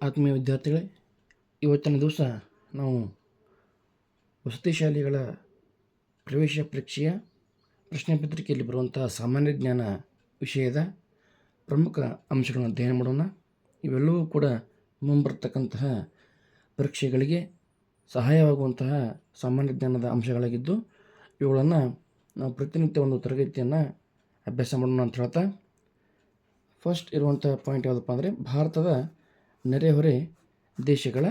ಆತ್ಮೀಯ ವಿದ್ಯಾರ್ಥಿಗಳೇ, ಇವತ್ತಿನ ದಿವಸ ನಾವು ವಸತಿ ಶಾಲೆಗಳ ಪ್ರವೇಶ ಪರೀಕ್ಷೆಯ ಪ್ರಶ್ನೆ ಪತ್ರಿಕೆಯಲ್ಲಿ ಬರುವಂತಹ ಸಾಮಾನ್ಯ ಜ್ಞಾನ ವಿಷಯದ ಪ್ರಮುಖ ಅಂಶಗಳನ್ನು ಅಧ್ಯಯನ ಮಾಡೋಣ. ಇವೆಲ್ಲವೂ ಕೂಡ ಮುಂಬರ್ತಕ್ಕಂತಹ ಪರೀಕ್ಷೆಗಳಿಗೆ ಸಹಾಯವಾಗುವಂತಹ ಸಾಮಾನ್ಯ ಜ್ಞಾನದ ಅಂಶಗಳಾಗಿದ್ದು, ಇವುಗಳನ್ನು ನಾವು ಪ್ರತಿನಿತ್ಯ ಒಂದು ತರಗತಿಯನ್ನು ಅಭ್ಯಾಸ ಮಾಡೋಣ ಅಂತ ಹೇಳ್ತಾ. ಫಸ್ಟ್ ಇರುವಂಥ ಪಾಯಿಂಟ್ ಯಾವುದಪ್ಪ ಅಂದರೆ, ಭಾರತದ ನೆರೆಹೊರೆ ದೇಶಗಳ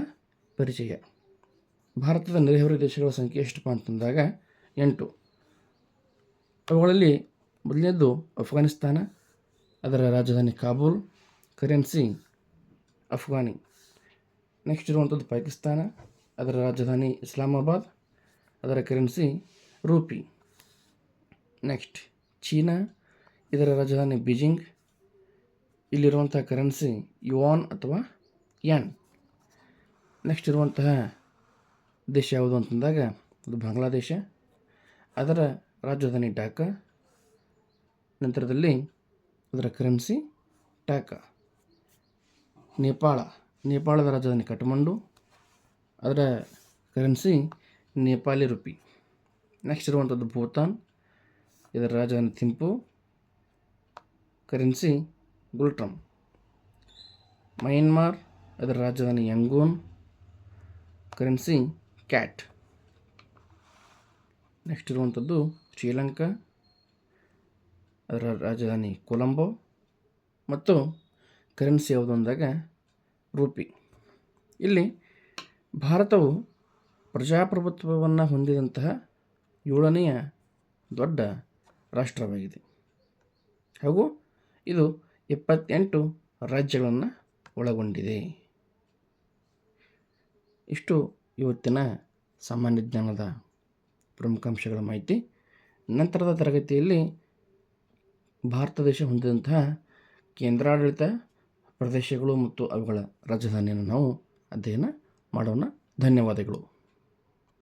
ಪರಿಚಯ. ಭಾರತದ ನೆರೆಹೊರೆ ದೇಶಗಳ ಸಂಖ್ಯೆ ಎಷ್ಟಪ್ಪ ಅಂತಂದಾಗ ಎಂಟು. ಅವುಗಳಲ್ಲಿ ಮೊದಲನೇದು ಅಫ್ಘಾನಿಸ್ತಾನ, ಅದರ ರಾಜಧಾನಿ ಕಾಬೂಲ್ ಕರೆನ್ಸಿ ಅಫ್ಘಾನಿ. ನೆಕ್ಸ್ಟ್ ಇರುವಂಥದ್ದು ಪಾಕಿಸ್ತಾನ, ಅದರ ರಾಜಧಾನಿ ಇಸ್ಲಾಮಾಬಾದ್, ಅದರ ಕರೆನ್ಸಿ ರೂಪಿ. ನೆಕ್ಸ್ಟ್ ಚೀನಾ, ಇದರ ರಾಜಧಾನಿ ಬೀಜಿಂಗ್, ಇಲ್ಲಿರುವಂಥ ಕರೆನ್ಸಿ ಯುವಾನ್ ಅಥವಾ ಯಾನ್ ನೆಕ್ಸ್ಟ್ ಇರುವಂತಹ ದೇಶ ಯಾವುದು ಅಂತಂದಾಗ ಅದು ಬಾಂಗ್ಲಾದೇಶ. ಅದರ ರಾಜಧಾನಿ ಢಾಕಾ ನಂತರದಲ್ಲಿ ಅದರ ಕರೆನ್ಸಿ ಟಾಕಾ. ನೇಪಾಳ. ನೇಪಾಳದ ರಾಜಧಾನಿ ಕಠ್ಮಂಡು. ಅದರ ಕರೆನ್ಸಿ ನೇಪಾಳಿ ರುಪಿ. ನೆಕ್ಸ್ಟ್ ಇರುವಂಥದ್ದು ಭೂತಾನ್. ಇದರ ರಾಜಧಾನಿ ಥಿಂಪು ಕರೆನ್ಸಿ ಗುಲ್ಟ್ರಮ್. ಮಯನ್ಮಾರ್ ಅದರ ರಾಜಧಾನಿ ಯಂಗೂನ್ ಕರೆನ್ಸಿ ಕ್ಯಾಟ್. ನೆಕ್ಸ್ಟ್ ಇರುವಂಥದ್ದು ಶ್ರೀಲಂಕಾ, ಅದರ ರಾಜಧಾನಿ ಕೊಲಂಬೋ, ಮತ್ತು ಕರೆನ್ಸಿ ಯಾವುದು ಅಂದಾಗ ರೂಪಿ. ಇಲ್ಲಿ ಭಾರತವು ಪ್ರಜಾಪ್ರಭುತ್ವವನ್ನು ಹೊಂದಿದಂತಹ ಏಳನೆಯ ದೊಡ್ಡ ರಾಷ್ಟ್ರವಾಗಿದೆ. ಹಾಗೂ ಇದು ಇಪ್ಪತ್ತೆಂಟು ರಾಜ್ಯಗಳನ್ನು ಒಳಗೊಂಡಿದೆ. ಇಷ್ಟು ಇವತ್ತಿನ ಸಾಮಾನ್ಯ ಜ್ಞಾನದ ಪ್ರಮುಖ ಅಂಶಗಳ ಮಾಹಿತಿ. ನಂತರದ ತರಗತಿಯಲ್ಲಿ ಭಾರತ ದೇಶ ಹೊಂದಿದಂತಹ ಕೇಂದ್ರಾಡಳಿತ ಪ್ರದೇಶಗಳು ಮತ್ತು ಅವುಗಳ ರಾಜಧಾನಿಯನ್ನು ನಾವು ಅಧ್ಯಯನ ಮಾಡೋಣ. ಧನ್ಯವಾದಗಳು.